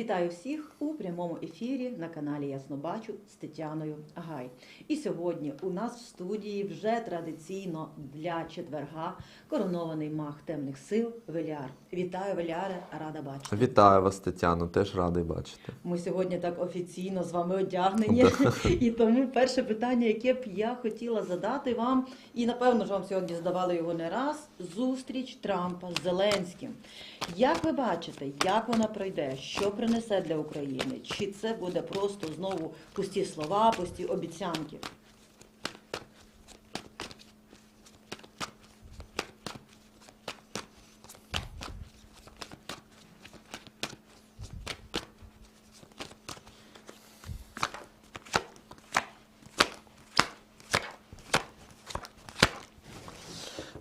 Вітаю всіх у прямому ефірі на каналі Ясно Бачу з Тетяною Гай. І сьогодні у нас в студії вже традиційно для четверга коронований маг темних сил Веліар. Вітаю, Веліаре, рада бачити. Вітаю вас, Тетяно, теж радий бачити. Ми сьогодні так офіційно з вами одягнені. І тому перше питання, яке б я хотіла задати вам, і напевно ж вам сьогодні задавали його не раз: зустріч Трампа з Зеленським. Як ви бачите, як вона пройде, що принесе для України? Чи це буде просто знову пусті слова, пусті обіцянки?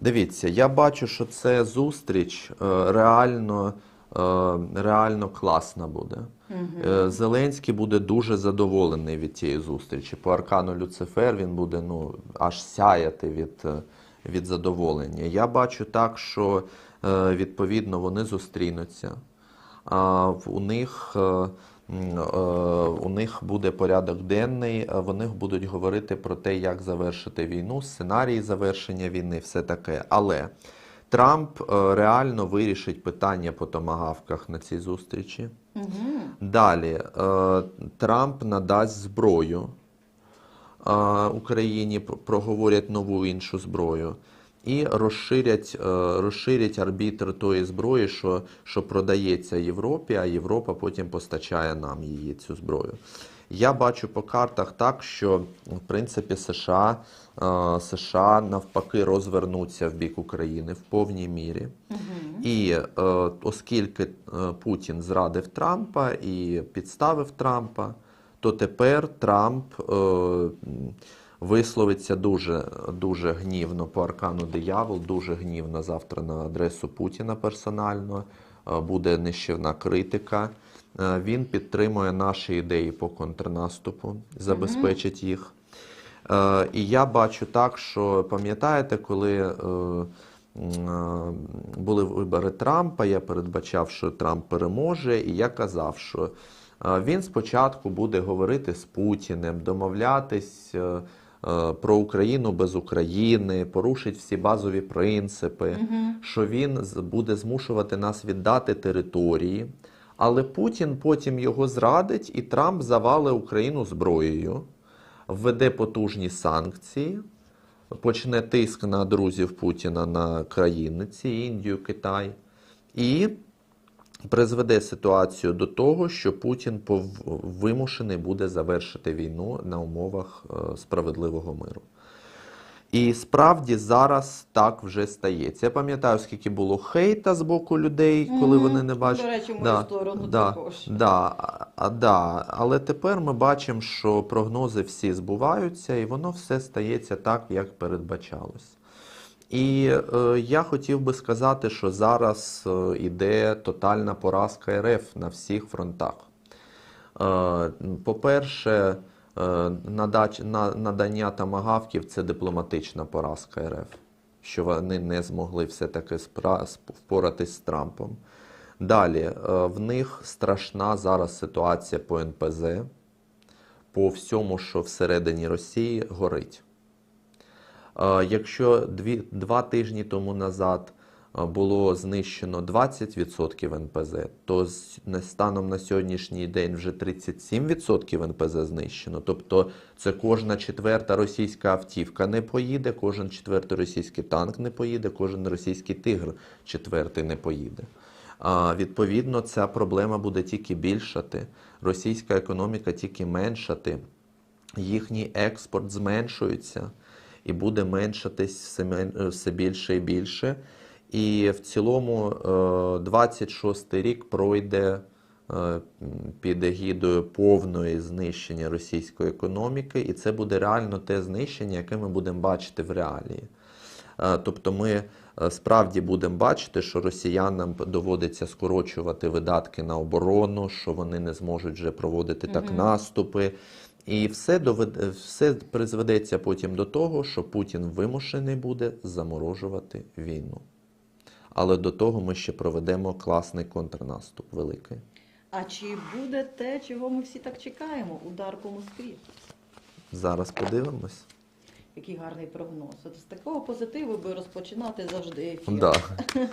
Дивіться, я бачу, що це зустріч е, реально, реально класна буде. Е, Зеленський буде дуже задоволений від цієї зустрічі. По аркану Люцифер він буде ну, аж сяяти від, е, від задоволення. Я бачу так, що е, відповідно вони зустрінуться. А, у них. е, е, У них буде порядок денний, е, вони будуть говорити про те, як завершити війну, сценарії завершення війни, все таке. Але Трамп е, реально вирішить питання по томагавках на цій зустрічі. Угу. Далі е, Трамп надасть зброю е, Україні, проговорять нову іншу зброю. І розширять, розширять арбітр тої зброї, що, що продається Європі, а Європа потім постачає нам її цю зброю. Я бачу по картах так, що в принципі США, е, США навпаки розвернуться в бік України в повній мірі. І е, оскільки е, Путін зрадив Трампа і підставив Трампа, то тепер Трамп висловиться дуже, дуже гнівно по аркану диявол, дуже гнівно завтра на адресу Путіна персонально. Буде нищівна критика. Е, Він підтримує наші ідеї по контрнаступу, забезпечить їх. Е, І я бачу так, що пам'ятаєте, коли е, були вибори Трампа, я передбачав, що Трамп переможе, і я казав, що він спочатку буде говорити з Путіним, домовлятись про Україну без України, порушить всі базові принципи, що він буде змушувати нас віддати території. Але Путін потім його зрадить, і Трамп завалить Україну зброєю введе потужні санкції, почне тиск на друзів Путіна на країни ці Індію, Китай, і призведе ситуацію до того, що Путін вимушений буде завершити війну на умовах е, справедливого миру. І справді зараз так вже стається. Я пам'ятаю, скільки було хейта з боку людей, коли Мгм. вони не бачать. До речі, мою сторону да, також. Да, а- да. Але тепер ми бачимо, що прогнози всі збуваються, і воно все стається так, як передбачалось. І е, я хотів би сказати, що зараз е, іде тотальна поразка РФ на всіх фронтах. Е, По-перше, надання тамагавків це дипломатична поразка РФ, що вони не змогли все-таки впоратись з Трампом. Далі, е, в них страшна зараз ситуація по НПЗ, по всьому, що всередині Росії горить. Е, Якщо дві, два тижні тому назад е, було знищено 20% НПЗ, то станом на сьогоднішній день вже 37% НПЗ знищено. Тобто це кожна четверта російська автівка не поїде, кожен четвертий російський танк не поїде, кожен російський тигр четвертий не поїде. А, відповідно, ця проблема буде тільки більшати, російська економіка тільки меншати, їхній експорт зменшується і буде меншатись все більше і більше. І в цілому 26 рік пройде е, під егідою повної знищення російської економіки, і це буде реально те знищення, яке ми будемо бачити в реалії. Е, Тобто ми е, справді будемо бачити, що росіянам доводиться скорочувати видатки на оборону, що вони не зможуть вже проводити так наступи. І все доведе, все призведеться потім до того, що Путін вимушений буде заморожувати війну. Але до того ми ще проведемо класний контрнаступ великий. А чи буде те, чого ми всі так чекаємо? Удар по Москві. Зараз подивимось. Який гарний прогноз. От з такого позитиву би розпочинати завжди ефір. Да.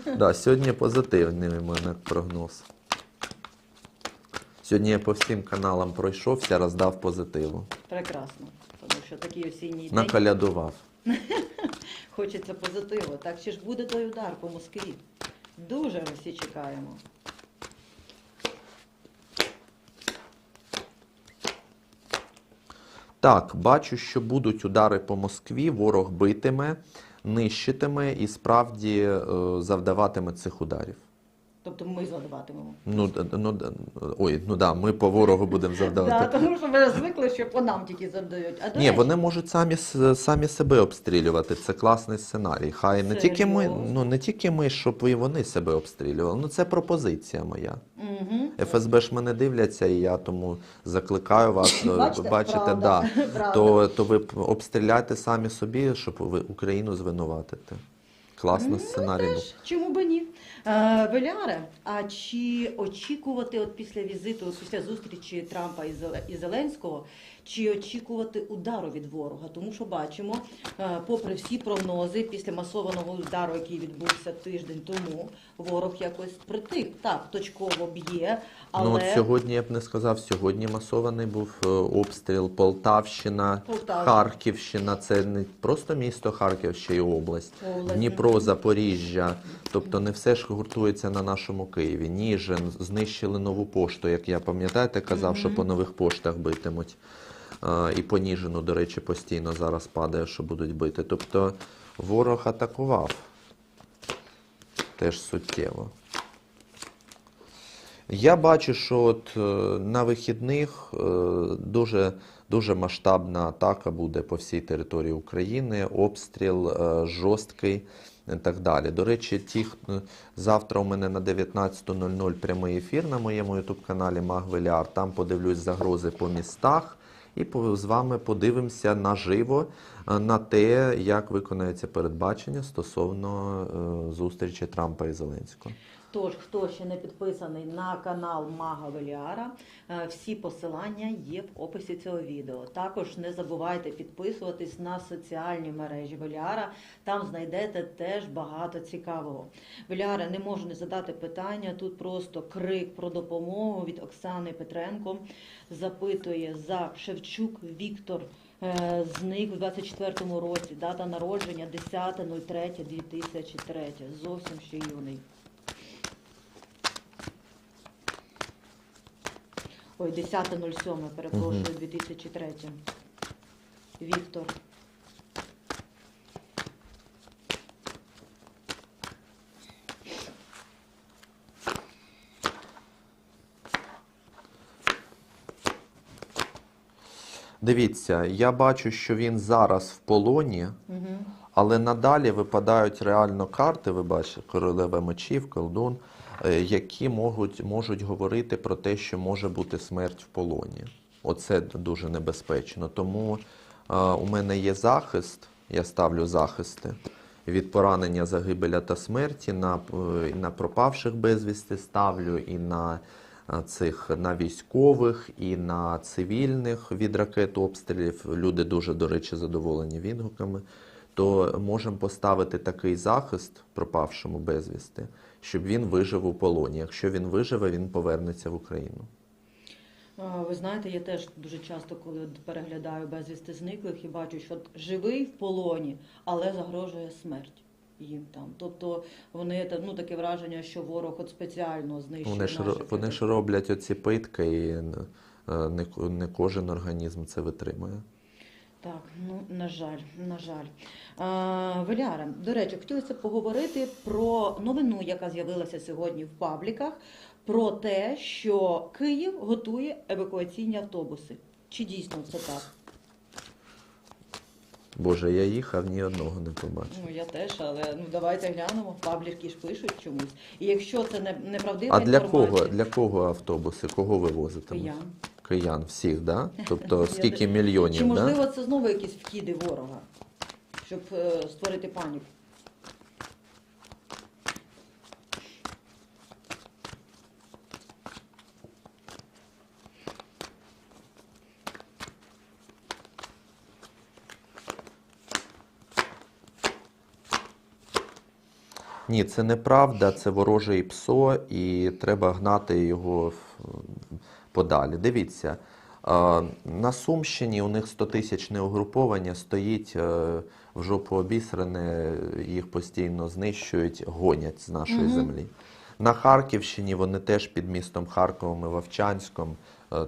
Да, сьогодні позитивний у мене прогноз. Сьогодні я по всім каналам пройшовся, роздав позитиву. Прекрасно. Тому що такий осінній день Накалядував. хочеться позитиву. Так чи ж буде той удар по Москві? Дуже ми всі чекаємо. Так, бачу, що будуть удари по Москві, ворог битиме, нищитиме і справді е, завдаватиме цих ударів. Тобто ми задаватимемо. Ну, ну, ой, ну да, ми по ворогу будемо Да, завдавати. тому що ми звикли, що по нам тільки завдають. А Ні, вони можуть самі, самі себе обстрілювати. Це класний сценарій. Хай не тільки ми, ну не тільки ми, щоб і вони себе обстрілювали. Ну це пропозиція моя. ФСБ ж мене дивляться, і я тому закликаю вас, е, Бачите, да, то, то ви обстріляйте самі собі, щоб ви Україну звинуватити. Класний сценарій. був. Чому би ні? Е, Веляре, а чи очікувати от після візиту, після зустрічі Трампа і Зеленського, чи очікувати удару від ворога? Тому що бачимо, е, попри всі прогнози, після масованого удару, який відбувся тиждень тому, ворог якось притих. Так, точково б'є, але Ну, от сьогодні я б не сказав, сьогодні масований був е, обстріл Полтавщина, Полтава. Харківщина. Це не просто місто Харків, ще й область. Область, Дніпро, Запоріжжя. Тобто не все ж гуртується на нашому Києві. Ніжин, знищили нову пошту, як я пам'ятаєте, казав, що по нових поштах битимуть. І по Ніжину, до речі, постійно зараз падає, що будуть бити. Тобто ворог атакував. Теж суттєво. Я бачу, що от е, на вихідних е, дуже, дуже масштабна атака буде по всій території України, обстріл е, жорсткий і так далі. До речі, ті, завтра у мене на 19.00 прямий ефір на моєму ютуб-каналі Магвеліар. Там подивлюсь загрози по містах і з вами подивимося наживо е, на те, як виконається передбачення стосовно е, зустрічі Трампа і Зеленського. Тож, хто ще не підписаний на канал Мага Веліара, е, всі посилання є в описі цього відео. Також не забувайте підписуватись на соціальні мережі Веліара. Там знайдете теж багато цікавого. Веліара не можу не задати питання. Тут просто крик про допомогу від Оксани Петренко. Запитує за Шевчук Віктор. е, Зник у 24-му році, дата народження 10.03.2003, зовсім ще юний. Ой, 10.07, перепрошую, 2003. Віктор. Дивіться, я бачу, що він зараз в полоні, Угу. але надалі випадають реально карти, ви бачите, королева мечів, колдун, які можуть, можуть говорити про те, що може бути смерть в полоні. Оце дуже небезпечно. Тому е, у мене є захист, я ставлю захисти від поранення, загибеля та смерті на, е, і на пропавших безвісти ставлю і на е, цих на військових і на цивільних від ракет обстрілів. Люди дуже, до речі, задоволені відгуками. То можемо поставити такий захист пропавшому безвісти, щоб він вижив у полоні. Якщо він виживе, він повернеться в Україну. Ви знаєте, я теж дуже часто, коли переглядаю безвісти зниклих і бачу, що живий в полоні, але загрожує смерть їм там. Тобто вони ну таке враження, що ворог от спеціально знищує Вони ж, наших вони ж роблять оці питки, і е, не, не кожен організм це витримує. Так, ну на жаль, на жаль. А, Веляре, до речі, хотілося поговорити про новину, яка з'явилася сьогодні в пабліках, про те, що Київ готує евакуаційні автобуси. Чи дійсно це так? Боже, я їхав, ні одного не побачив. Ну я теж, але ну давайте глянемо. Пабліки ж пишуть чомусь. І якщо це не неправдива А для інформація, кого? Для кого автобуси? Кого ви возите? киян киян всіх, да? Тобто скільки мільйонів? Чи да? можливо це знову якісь вхіди ворога, щоб е, створити паніку? Ні, це неправда, це ворожий псо, і треба гнати його в подалі. Дивіться, е, на Сумщині у них 100-тисячне угруповання стоїть е, в жопу обісране, їх постійно знищують, гонять з нашої Мгм. землі. На Харківщині вони теж під містом Харковом і Вовчанськом е,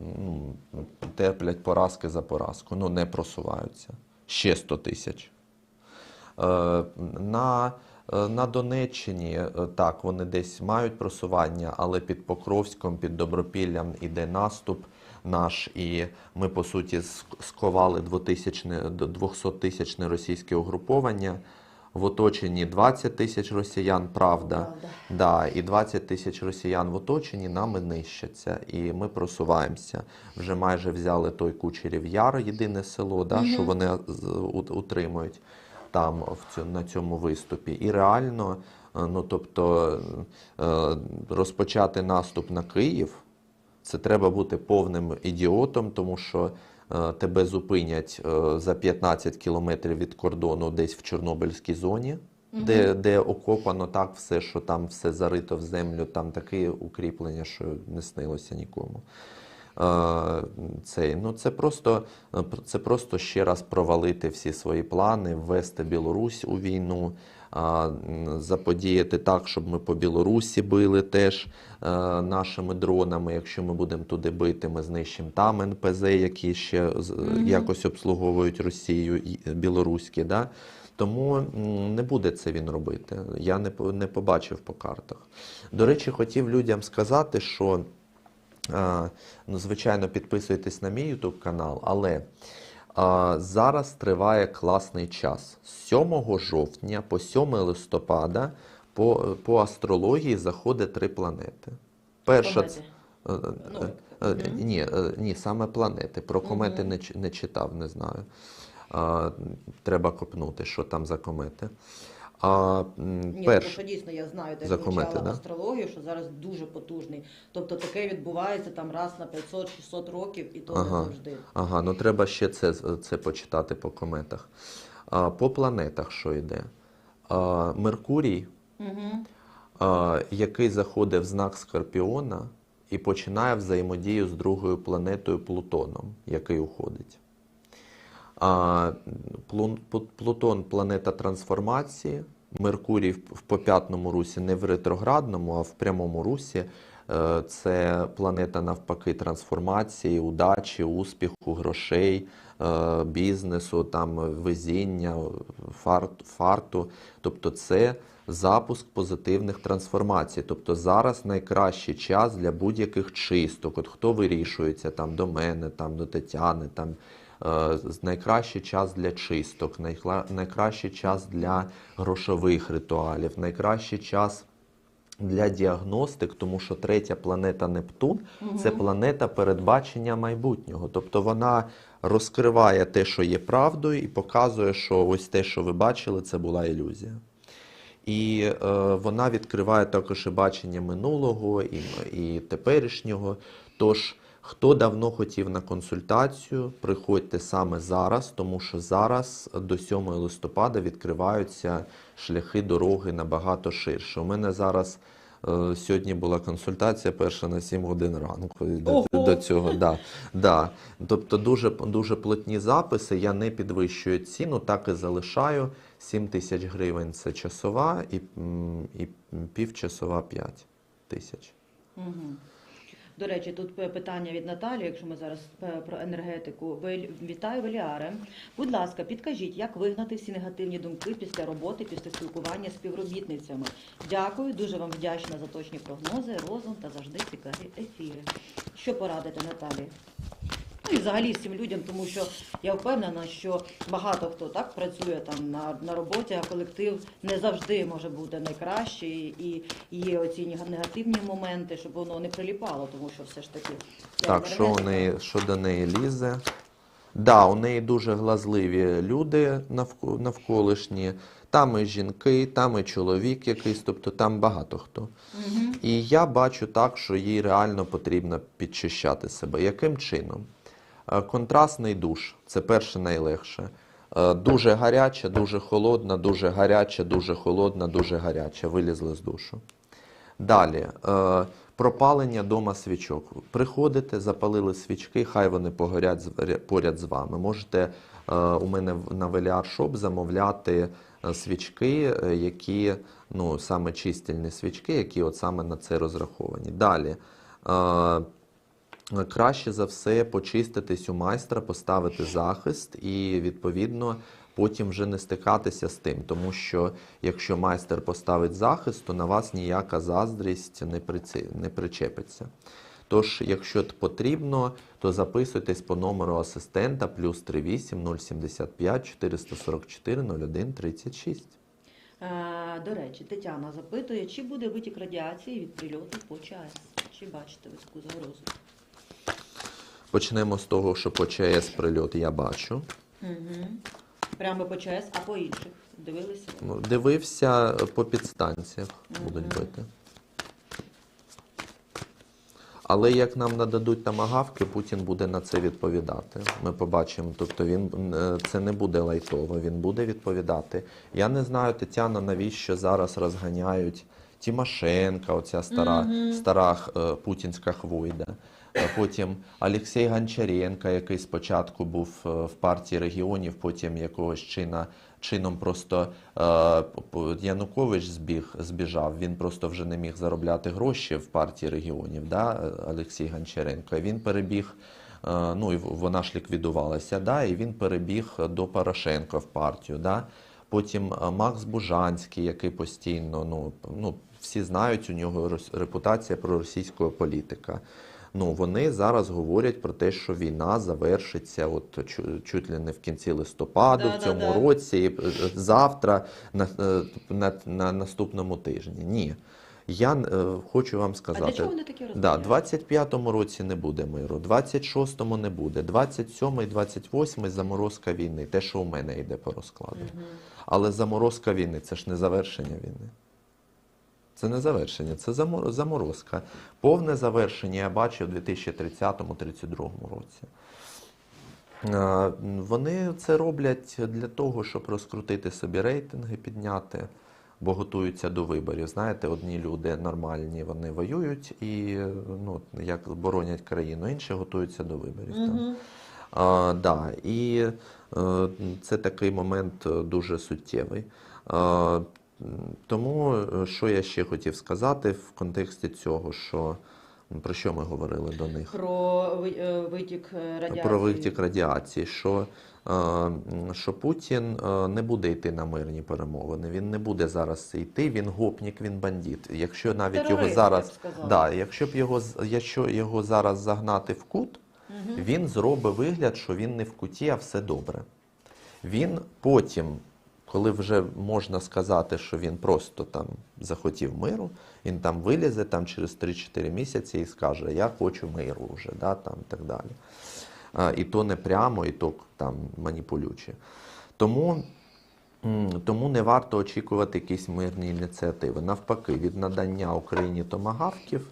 ну, терплять поразки за поразку, ну не просуваються. Ще 100 тисяч. На, на Донеччині е, так, вони десь мають просування, але під Покровськом, під Добропіллям іде наступ наш, і ми, по суті, ск- сковали 200-тисячне російське угруповання. В оточенні 20 тисяч росіян, правда. Правда. Да, і 20 тисяч росіян в оточенні нами нищаться, і ми просуваємося. Вже майже взяли той Кучерів Яр, єдине село, да, що вони утримують там на цьому виступі. І реально, е, ну тобто, е, розпочати наступ на Київ, це треба бути повним ідіотом, тому що е, тебе зупинять за 15 кілометрів від кордону десь в Чорнобильській зоні, де, де окопано так все, що там все зарито в землю, там таке укріплення, що не снилося нікому. Цей, ну це просто, це просто ще раз провалити всі свої плани, ввести Білорусь у війну, заподіяти так, щоб ми по Білорусі били теж е, нашими дронами. Якщо ми будемо туди бити, ми знищимо там НПЗ, які ще з- Мгм. якось обслуговують Росію е, білоруські. Да? Тому не буде це він робити. Я не, не побачив по картах. До речі, хотів людям сказати, що Ну, звичайно, підписуйтесь на мій YouTube канал, але а, зараз триває класний час. З 7 жовтня по 7 листопада по, по астрології заходить три планети. Перша це. Е, Ну, е, е. Ні, е, ні, саме планети. Про комети не, не читав, не знаю. А, треба копнути, що там за комети. А, Ні, тому перш... що дійсно я знаю, де вивчала да? астрологію, що зараз дуже потужний. Тобто таке відбувається там раз на 500-600 років, і то Ага. не завжди. Ага, ну треба ще це, це почитати по кометах. А, по планетах що йде? А, Меркурій, Угу. а, який заходить в знак Скорпіона і починає взаємодію з другою планетою Плутоном, який уходить. Плутон планета трансформації. Меркурій в поп'ятному русі, не в ретроградному, а в прямому русі. Е, Це планета навпаки трансформації, удачі, успіху, грошей, е, бізнесу, там везіння, фарту. Тобто це запуск позитивних трансформацій. Тобто зараз найкращий час для будь-яких чисток. От хто вирішується там до мене, там до Тетяни, там найкращий час для чисток, найкращий час для грошових ритуалів, найкращий час для діагностик, тому що третя планета Нептун це планета передбачення майбутнього. Тобто вона розкриває те, що є правдою, і показує, що ось те, що ви бачили, це була ілюзія. І е, вона відкриває також і бачення минулого і, і теперішнього. Тож, хто давно хотів на консультацію, приходьте саме зараз, тому що зараз до 7 листопада відкриваються шляхи дороги набагато ширше. У мене зараз е, сьогодні була консультація перша на 7 годин ранку. До, до цього, да, да. Тобто дуже, дуже плотні записи. Я не підвищую ціну, так і залишаю. 7 тисяч гривень це часова і, і півчасова 5 тисяч. Угу. До речі, тут питання від Наталі, якщо ми зараз про енергетику. Вітаю, Веліаре. Будь ласка, підкажіть, як вигнати всі негативні думки після роботи, після спілкування з співробітницями. Дякую, дуже вам вдячна за точні прогнози, розум та завжди цікаві ефіри. Що порадити Наталі? Ну і взагалі всім людям, тому що я впевнена, що багато хто так працює там на, на роботі, а колектив не завжди може бути найкращий, і є оці негативні моменти, щоб воно не приліпало, тому що все ж таки Так, що, у неї, що до неї лізе? Да, у неї дуже глазливі люди навко- навколишні. Там і жінки, там і чоловік якийсь, тобто там багато хто. Мгм. І я бачу так, що їй реально потрібно підчищати себе. Яким чином? Е, Контрастний душ це перше найлегше. Е, Дуже гаряча, дуже холодна, дуже гаряча, дуже холодна, дуже гаряча. Вилізли з душу. Далі. Е, пропалення дома свічок. Приходите, запалили свічки, хай вони погорять поряд з вами. Можете у мене на Веліар Шоп замовляти свічки, які, ну, саме чистільні свічки, які от саме на це розраховані. Далі. Краще за все почиститись у майстра, поставити захист і відповідно потім вже не стикатися з тим. Тому що якщо майстер поставить захист, то на вас ніяка заздрість не, приці... не причепиться. Тож, якщо потрібно, то записуйтесь по номеру асистента плюс 38 075 444 01 36. Е, До речі, Тетяна запитує, чи буде витік радіації від прильоту по ЧАЕС? Чи бачите ви таку загрозу? Почнемо з того, що по ЧАЕС прильот я бачу. Угу. Прямо по ЧАЕС, а по інших? Дивилися? Ну, Дивився по підстанціях, будуть Мгм. бити. Але як нам нададуть тамагавки, Путін буде на це відповідати. Ми побачимо. Тобто він е, це не буде лайтово, він буде відповідати. Я не знаю, Тетяна, навіщо зараз розганяють Тимошенка, оця стара, Мгм. стара е, путінська хвойда. Е, Потім Олексій Гончаренко, який спочатку був е, в партії регіонів, потім якогось чина, чином просто е, Янукович збіг, збіжав. Він просто вже не міг заробляти гроші в партії регіонів. Да? Олексій Гончаренко. Він перебіг. Ну і вона ж ліквідувалася, да, і він перебіг до Порошенка в партію. Да. Потім Макс Бужанський, який постійно, ну, ну всі знають, у нього репутація проросійського політика. Ну, вони зараз говорять про те, що війна завершиться от чу- чуть ли не в кінці листопаду, в цьому Да-да-да. році, е, завтра, на, е, на, на наступному тижні. Ні. Я е, хочу вам А сказати. для чого вони такі Да, розганяють? 25-му році не буде миру, 26-му не буде, 27-й, 28-й заморозка війни, те, що у мене йде по розкладу. Мгм. Але заморозка війни це ж не завершення війни. Це не завершення, це заморозка. Повне завершення я бачив у 2030-32 році. Е, Вони це роблять для того, щоб розкрутити собі рейтинги, підняти, бо готуються до виборів. Знаєте, одні люди нормальні, вони воюють і ну, як боронять країну, інші готуються до виборів. там. А, да, і е, це такий момент е, дуже суттєвий. А, тому е, що я ще хотів сказати в контексті цього, що про що ми говорили до них? Про е, витік е, радіації. Про витік радіації, що, що Путін не буде йти на мирні перемовини. Він не буде зараз йти. Він гопнік, він бандит. Якщо навіть його зараз, да, якщо б його якщо його зараз загнати в кут. Мгм. Він зробить вигляд, що він не в куті, а все добре. Він потім, коли вже можна сказати, що він просто там захотів миру, він там вилізе там через 3-4 місяці і скаже, я хочу миру вже, да, там, і так далі. А, і то не прямо, і то там маніпулюючи. Тому, тому не варто очікувати якісь мирні ініціативи. Навпаки, від надання Україні томагавків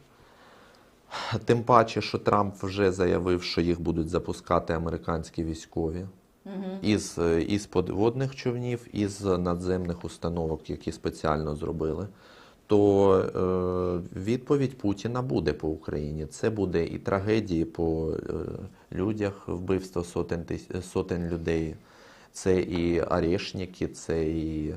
Тим паче, що Трамп вже заявив, що їх будуть запускати американські військові Із, е, із подводних човнів, із надземних установок, які спеціально зробили. То е, відповідь Путіна буде по Україні. Це буде і трагедії по е, людях, вбивство сотень, сотень людей. Це і орешники, це і,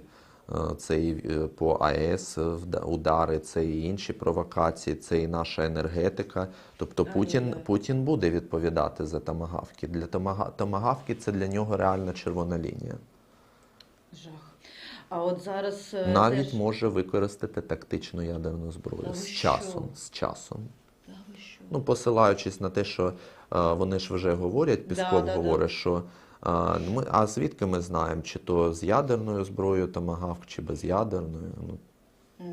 це і е, по АЕС вда- удари, це і інші провокації, це і наша енергетика. Тобто Путін, Путін буде відповідати за томагавки. Для томага- томагавки це для нього реальна червона лінія. Жах. А от зараз е, Навіть теж... може використати тактичну ядерну зброю Та з часом. З часом. Та що? Ну, посилаючись на те, що е, вони ж вже говорять, Пісков Да, да, да. говорить, що е, ми, а звідки ми знаємо, чи то з ядерною зброєю томагавк, чи без ядерної. Ну,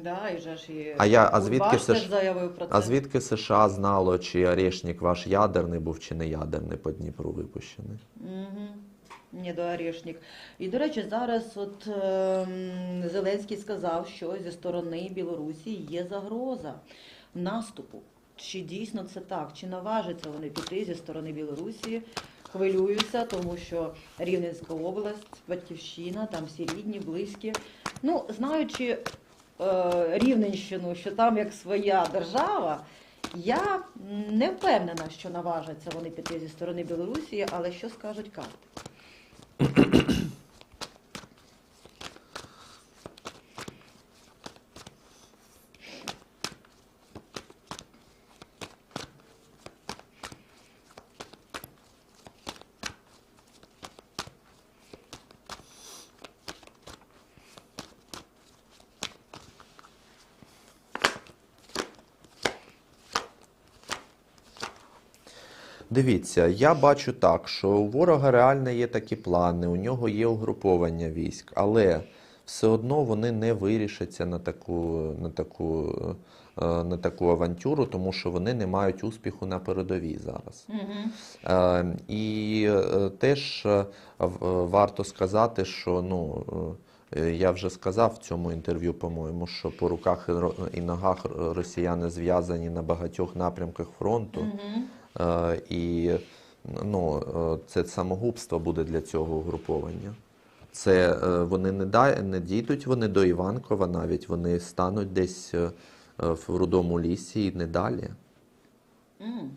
Да, і же ж і А я- а звідки це заявив про це. а звідки США знало, чи орешник ваш ядерний був, чи не ядерний по Дніпру випущений? Угу. Ні, до Орешник. І, до речі, зараз от ем, Зеленський сказав, що зі сторони Білорусі є загроза наступу. Чи дійсно це так? Чи наважаться вони піти зі сторони Білорусі хвилююся, тому що Рівненська область, батьківщина, там всі рідні, близькі. Ну, знаючи е, Рівненщину, що там як своя держава, я не впевнена, що наважаться вони піти зі сторони Білорусі, але що скажуть карти? Дивіться, я бачу так, що у ворога реально є такі плани, у нього є угруповання військ, але все одно вони не вирішаться на таку, на таку, е, на таку авантюру, тому що вони не мають успіху на передовій зараз. Угу. І е, теж варто сказати, що ну. Я вже сказав в цьому інтерв'ю, по-моєму, що по руках і і ногах росіяни зв'язані на багатьох напрямках фронту. Угу. Е, І ну, е, це самогубство буде для цього угруповання. Це е, вони не, дай, не дійдуть вони до Іванкова навіть, вони стануть десь в рудому лісі і не далі. М.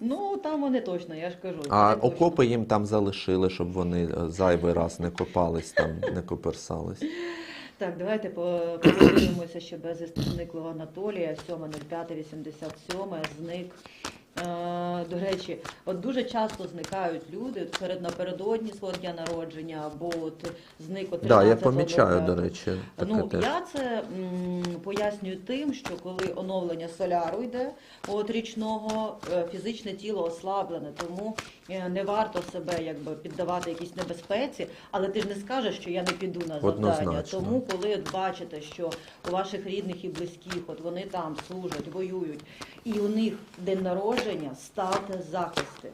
Ну, там вони точно, я ж кажу. А це точно. окопи їм там залишили, щоб вони зайвий раз не копались там, не коперсались. Так, давайте подивимося ще без зниклого Анатолія, 7.05.87, зник. Е, До речі, от дуже часто зникають люди от перед напередодні свого дня народження, або от зник от Так, да, я помічаю, до речі, таке Ну, теж. я це м, пояснюю тим, що коли оновлення соляру йде от річного, е, фізичне тіло ослаблене, тому не варто себе якби піддавати якійсь небезпеці, але ти ж не скажеш, що я не піду на завдання. Однозначно. Тому, коли от бачите, що у ваших рідних і близьких, от вони там служать, воюють, і у них день народження, ставте захисти.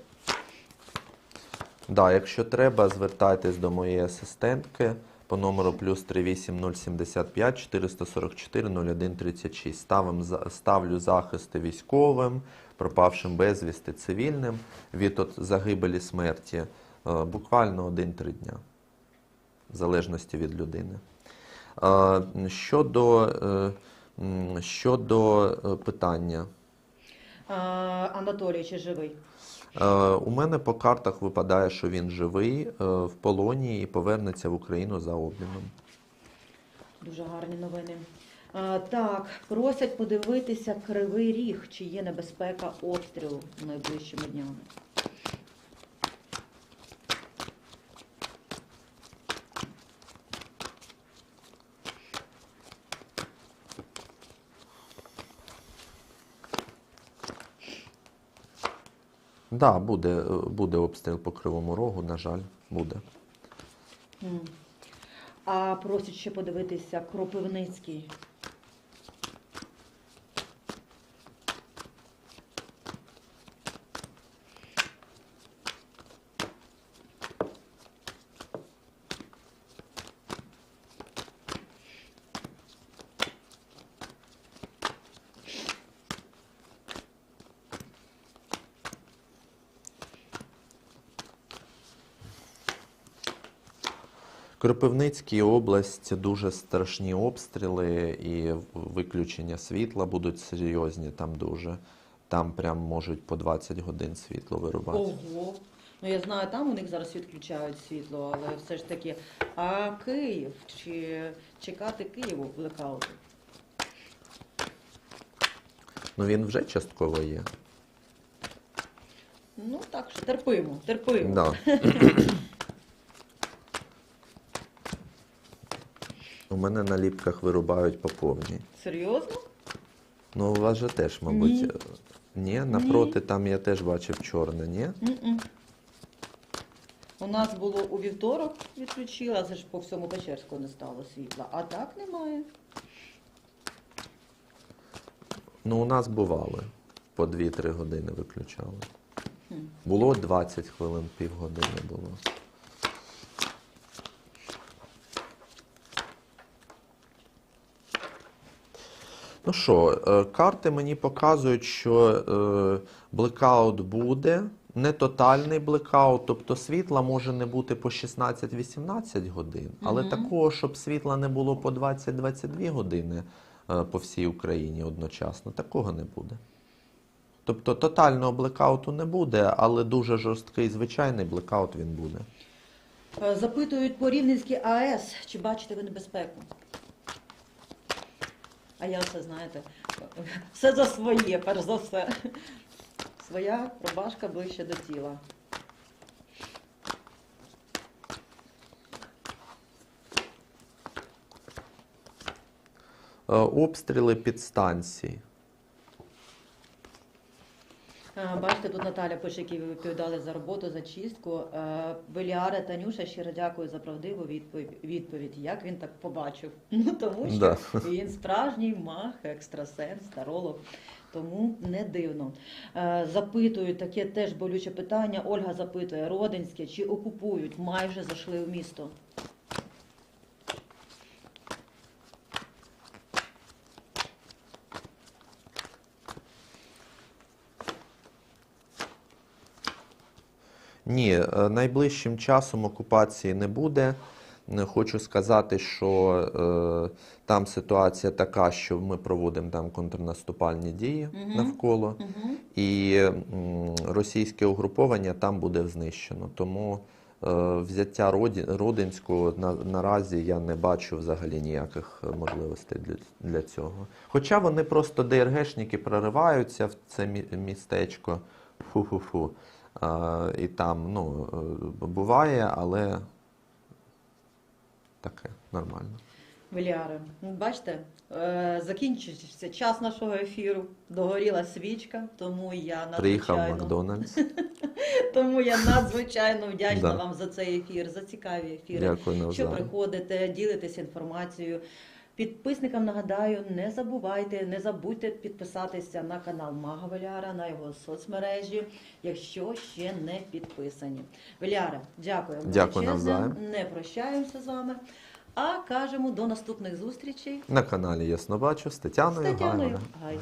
Да, якщо треба, звертайтесь до моєї асистентки по номеру плюс 38075 444 0136. Ставим, ставлю захисти військовим, пропавшим безвісти цивільним від от загибелі смерті е, буквально 1-3 дня, в залежності від людини. Е, Щодо, е, щодо питання. Анатолій, чи живий? У мене по картах випадає, що він живий в полоні і повернеться в Україну за обміном. Дуже гарні новини. Так, просять подивитися кривий ріг, чи є небезпека обстрілу найближчими днями. Да, буде, буде обстріл по Кривому Рогу, на жаль, буде. А просять ще подивитися Кропивницький. Кропивницькій область дуже страшні обстріли і виключення світла будуть серйозні там дуже. Там прям можуть по 20 годин світло вирубати. Ого. Ну я знаю, там у них зараз відключають світло, але все ж таки. А Київ? Чи чекати Києву блекауту? Ну він вже частково є. Ну так що терпимо, терпимо. Да. мене на ліпках вирубають по повній. Серйозно? Ну, у вас же теж, мабуть. Ні. Ні, напроти там я теж бачив чорне, ні? М-м. У нас було у вівторок відключила, це ж по всьому Печерську не стало світла, а так немає. Ну, у нас бували. По 2-3 години виключали. Хм. Було 20 хвилин, півгодини було. Ну що, е, карти мені показують, що е, блекаут буде, не тотальний блекаут, тобто світла може не бути по 16-18 годин, але Мгм. такого, щоб світла не було по 20-22 години е, по всій Україні одночасно, такого не буде. Тобто тотального блекауту не буде, але дуже жорсткий звичайний блекаут він буде. Запитують по Рівненській АЕС, чи бачите ви небезпеку? А я все знаєте, все за своє, перш за все. Своя рубашка ближче до тіла. Е, Обстріли підстанцій. Е, Бачите, тут Наталя пише, які ви відповідали за роботу, за чистку. Е, Беліаре Танюша щиро дякую за правдиву відповідь. відповідь. Як він так побачив? Ну тому що Да. він справжній мах, екстрасенс, таролог. Тому не дивно. Е, Запитують таке теж болюче питання. Ольга запитує, Родинське, чи окупують? Майже зайшли в місто. Ні, е, найближчим часом окупації не буде. Хочу сказати, що е, там ситуація така, що ми проводимо там контрнаступальні дії Мгм. навколо, Угу. і м, російське угруповання там буде знищено. Тому е, взяття Роді, Родинського на, наразі я не бачу взагалі ніяких е, можливостей для, для цього. Хоча вони просто ДРГшники прориваються в це містечко. Фу-фу-фу. І там ну, е, буває, але таке нормально. Беліаре, ну, бачите, е, закінчився час нашого ефіру. Догоріла свічка, тому я Приїхав надзвичайно Макдональдс. Тому я надзвичайно вдячна Да. вам за цей ефір, за цікаві ефіри. Дякую що приходите, ділитесь інформацією. Підписникам нагадаю, не забувайте, не забудьте підписатися на канал Мага Веляра, на його соцмережі, якщо ще не підписані. Веляра, дякую. Дякую навзаєм. Не прощаємося з вами, а кажемо до наступних зустрічей На каналі Яснобачу з з Тетяною Тетяною. Гай.